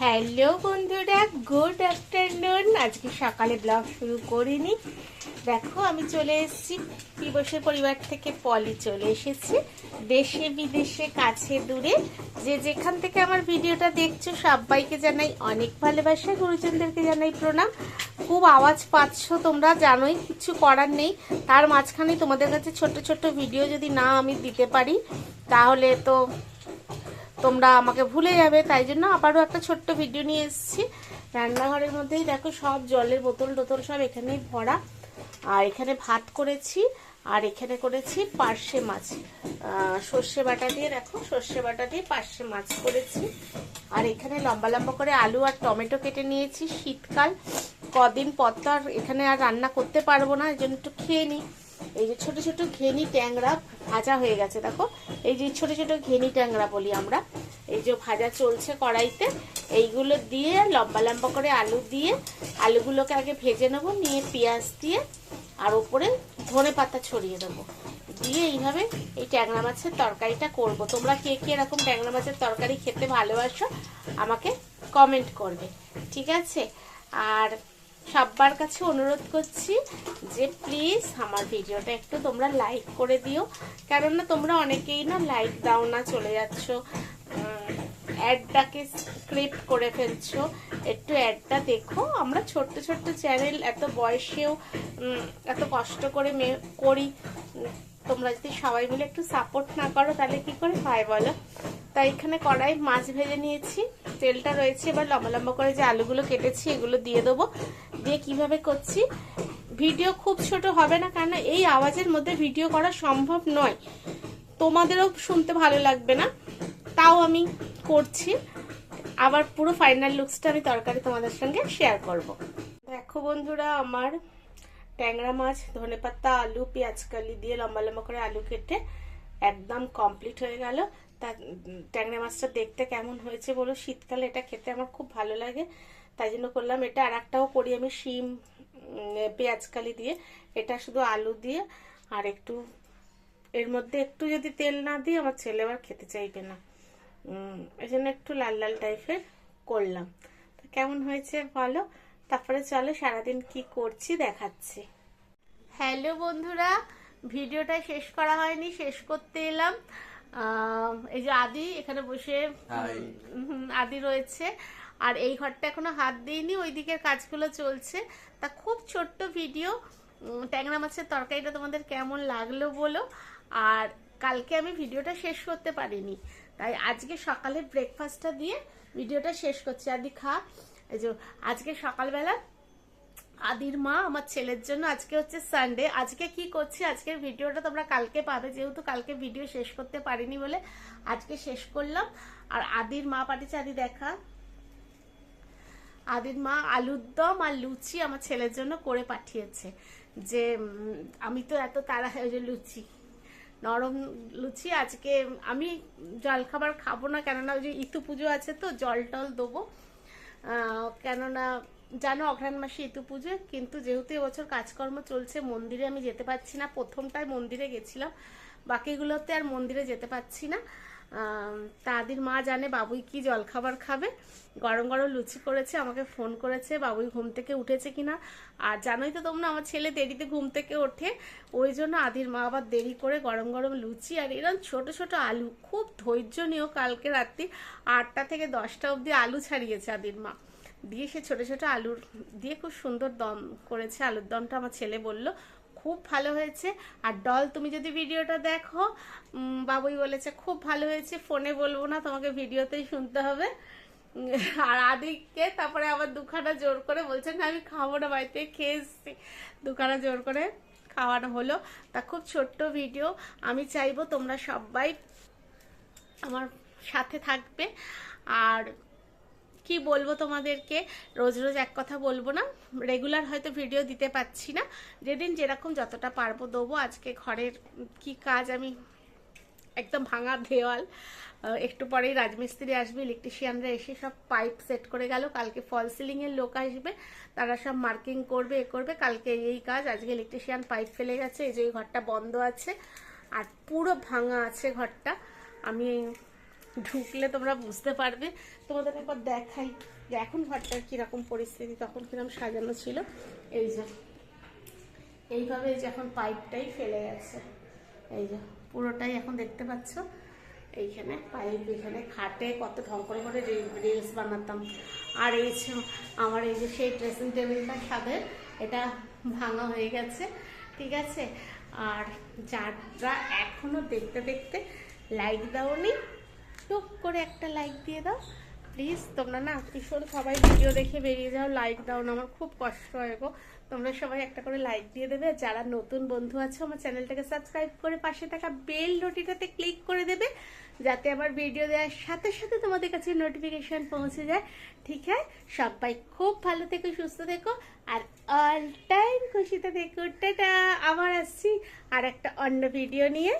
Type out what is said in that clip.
Hello বন্ধুরা, good afternoon. আজকে সকালে ব্লগ শুরু করিনি। দেখো, আমি চলে এসেছি। পিবসের পরিবার থেকে পলি চলে এসেছি। দেশে, বিদেশে, কাছে, দূরে। যে যেখান থেকে আমার ভিডিওটা দেখছ, সবাইকে জানাই অনেক ভালোবাসা। গুরুজনদেরকে জানাই প্রণাম। খুব আওয়াজ পাচ্ছ তোমরা, জানোই, কিছু করার নেই। তার মাঝখানে তোমাদের কাছে ছোট ছোট ভিডিও যদি না আমি দিতে পারি, তাহলে তো তোমরা আমাকে ভুলে যাবে, তাই জন্য আবারও একটা ছোট্ট ভিডিও নিয়ে এসেছি। রান্নাঘরের মধ্যেই দেখো সব জলের বোতল টোতল সব এখানেই ভরা। আর এখানে ভাত করেছি, আর এখানে করেছি পার্শে মাছ। সর্ষে বাটা দিয়ে দেখো, সর্ষে বাটা দিয়ে পার্শে মাছ করেছি। আর এখানে লম্বা লম্বা করে আলু আর টমেটো কেটে নিয়েছি শীতকাল। কদিন পর তো আর এখানে আর রান্না করতে পারব না এই জন্য একটু খেয়ে নিই। এই যে ছোট ছোট ঘেনি ট্যাংরা ভাজা হয়ে গেছে, দেখো। এই যে ছোট ছোট ঘেনি ট্যাংরা বলি আমরা, এই যে ভাজা চলছে কড়াইতে, এইগুলো দিয়ে লম্বা লম্বা করে আলু দিয়ে, আলুগুলোকে আগে ভেজে নেব, নিয়ে পেঁয়াজ দিয়ে, আর ওপরে ধনে পাতা ছড়িয়ে দেবো। দিয়ে এইভাবে এই ট্যাংরা মাছের তরকারিটা করব। তোমরা কে কে এরকম ট্যাংরা মাছের তরকারি খেতে ভালোবাসো, আমাকে কমেন্ট করবে, ঠিক আছে? আর সবার কাছে অনুরোধ করছি যে প্লিজ আমার ভিডিওটা একটু তোমরা লাইক করে দিও। কেননা তোমরা অনেকেই না লাইক দাও না, চলে যাচ্ছ অ্যাডটাকে স্ক্রিপ্ট করে ফেলছো। একটু অ্যাডটা দেখো। আমরা ছোট্ট ছোট্ট চ্যানেল এত বয়সেও এত কষ্ট করে মে, করি। তোমরা যদি সবাই মিলে একটু সাপোর্ট না করো, তাহলে কি করে হয় বলো? তাই এখানে কড়াই মাছ ভেজে নিয়েছি, তেলটা রয়েছে, এবার লম্বা লম্বা করে যে আলুগুলো কেটেছি এগুলো দিয়ে দেবো। দিয়ে কীভাবে করছি? ভিডিও খুব ছোট হবে না কেন এই আওয়াজের মধ্যে ভিডিও করা সম্ভব নয়। তোমাদেরও শুনতে ভালো লাগবে না। তাও আমি করছি। আবার পুরো ফাইনাল লুকসটা আমি তরকারি তোমাদের সঙ্গে শেয়ার করব। দেখো বন্ধুরা, আমার ট্যাংরা মাছ, ধনেপাতা, আলু পেঁয়াজকালি দিয়ে লম্বা লম্বা করে আলু কেটে একদম কমপ্লিট হয়ে গেল। তা ট্যাংরা মাছটা দেখতে কেমন হয়েছে বলো? শীতকালে এটা খেতে আমার খুব ভালো লাগে। তাই জন্য করলাম। এটা আর একটাও করি আমি শিম উম, পেঁয়াজ কালি দিয়ে। এটা শুধু আলু দিয়ে। আর একটু এর মধ্যে একটু যদি তেল না দিই আমার ছেলে আবার খেতে চাইবে না। এই জন্য একটু লাল লাল টাইপের করলাম। তো কেমন হয়েছে বলো? তারপরে চলো সারাদিন কি করছি দেখাচ্ছি। হ্যালো বন্ধুরা ভিডিওটা শেষ করা হয়নি শেষ করতে এলাম। এই যে আদি এখানে বসে আদি রয়েছে। আর এই ঘরটা এখনও হাত দিইনি ওই দিকের কাজগুলো চলছে। তা খুব ছোট্ট ভিডিও। ট্যাংরা মাছের তরকারিটা তোমাদের কেমন লাগল বলো। আর কালকে আমি ভিডিওটা শেষ করতে পারিনি। তাই আজকে সকালে ব্রেকফাস্টটা দিয়ে ভিডিওটা শেষ করছি। আদি খা। এই যে আজকে সকালবেলা আদির মা, আমার ছেলের জন্য আজকে হচ্ছে সানডে আজকে কি করছি? আজকের ভিডিওটা তোমরা কালকে পাবে। যেহেতু কালকে ভিডিও শেষ করতে পারিনি বলে আজকে শেষ করলাম। আর আদির মা পাঠিয়েছে, আদি দেখা। আদির মা আলুর দম আর লুচি আমার ছেলের জন্য করে পাঠিয়েছে। যে আমি তো এত তাড়া ওই যে লুচি, নরম লুচি আজকে আমি জলখাবার খাব না। কেননা ওই যে ইতু পুজো আছে তো, জল টল দেবো। কেননা জানো, অঘ্রাণ মাসে ইতু পুজো, কিন্তু যেহেতু এবছর কাজকর্ম চলছে, মন্দিরে আমি যেতে পারছি না। প্রথমটায় মন্দিরে গেছিলাম। বাকিগুলোতে আর মন্দিরে যেতে পারছি না। তাদের মা জানে বাবুই কি জলখাবার খাবে। গরম গরম লুচি করেছে, আমাকে ফোন করেছে, বাবুই ঘুম থেকে উঠেছে কিনা। আর জানোই তো তোমরা, আমার ছেলে দেরিতে ঘুম থেকে ওঠে। ওই জন্য আদির মা আবার দেরি করে গরম গরম লুচি আর এরকম ছোট ছোট আলু, খুব ধৈর্য নিয়েও কালকে রাত্রি আটটা থেকে দশটা অবধি আলু ছাড়িয়েছে আদির মা। দিয়ে সে ছোটো ছোটো আলুর দিয়ে খুব সুন্দর দম করেছে। আলুর দমটা আমার ছেলে বলল, খুব ভালো হয়েছে। আর ডল, তুমি যদি ভিডিওটা দেখো বাবুই বলেছে, খুব ভালো হয়েছে। ফোনে বলব না, তোমাকে ভিডিওতেই শুনতে হবে। আর আদিকে তারপরে আবার দুখানা জোর করে বলছে, না, আমি খাব না, বাড়িতে খেয়ে দুখানা জোর করে খাওয়ানো হলো। তা খুব ছোট্ট ভিডিও। আমি চাইব তোমরা সবাই আমার সাথে থাকবে। আর কি বলব তোমাদেরকে? রোজ রোজ এক কথা বলব না। রেগুলার হয়তো ভিডিও দিতে পারছি না। যেদিন যেরকম যতটা পারব দেবো। আজকে ঘরের কি কাজ আমি একদম ভাঙা দেওয়াল। একটু পরেই রাজমিস্ত্রি আসবে ইলেকট্রিশিয়ানরা এসে সব পাইপ সেট করে গেল। কালকে ফল সিলিংয়ের লোক আসবে। তারা সব মার্কিং করবে, এ করবে। কালকে এই কাজ। আজকে ইলেকট্রিশিয়ান পাইপ ফেলে গেছে এই যে এই ঘরটা বন্ধ আছে। আর পুরো ভাঙা আছে ঘরটা। আমি ঢুকলে তোমরা বুঝতে পারবে। তোমাদের একবার দেখাই যে এখন ঘরটার কীরকম পরিস্থিতি, তখন কীরকম সাজানো ছিল। এই যে, এইভাবে এই যে এখন পাইপটাই ফেলে গেছে। এই যে, পুরোটাই এখন দেখতে পাচ্ছ। এইখানে পাইপ, এখানে খাটে কত ঢং করে করে রিলস বানাতাম। আর এই যে, আমার এই যে সেই ড্রেসিং টেবিলটা সাদের এটা ভাঙা হয়ে গেছে, ঠিক আছে? আর যারা এখনও দেখতে দেখতে লাইক দাওনি। টুক করে একটা লাইক দিয়ে দাও। প্লিজ তোমরা না, ভীষণ সবাই ভিডিও দেখে বেরিয়ে যাও লাইক দাও না, আমার খুব কষ্ট হয় গো। তোমরা সবাই একটা করে লাইক দিয়ে দেবে, যারা নতুন বন্ধু আছে, আমার চ্যানেলটাকে সাবস্ক্রাইব করে পাশে থাকা বেল নোটিটাতে ক্লিক করে দেবে, যাতে আমার ভিডিও দেওয়ার সাথে সাথে তোমাদের কাছে নোটিফিকেশান পৌঁছে যায়। ঠিক আছে? সবাই খুব ভালো থেকো, সুস্থ থেকো, আর অল টাইম খুশিতে থেকো। টাটা! আবার আসছি আর একটা অন্য ভিডিও নিয়ে।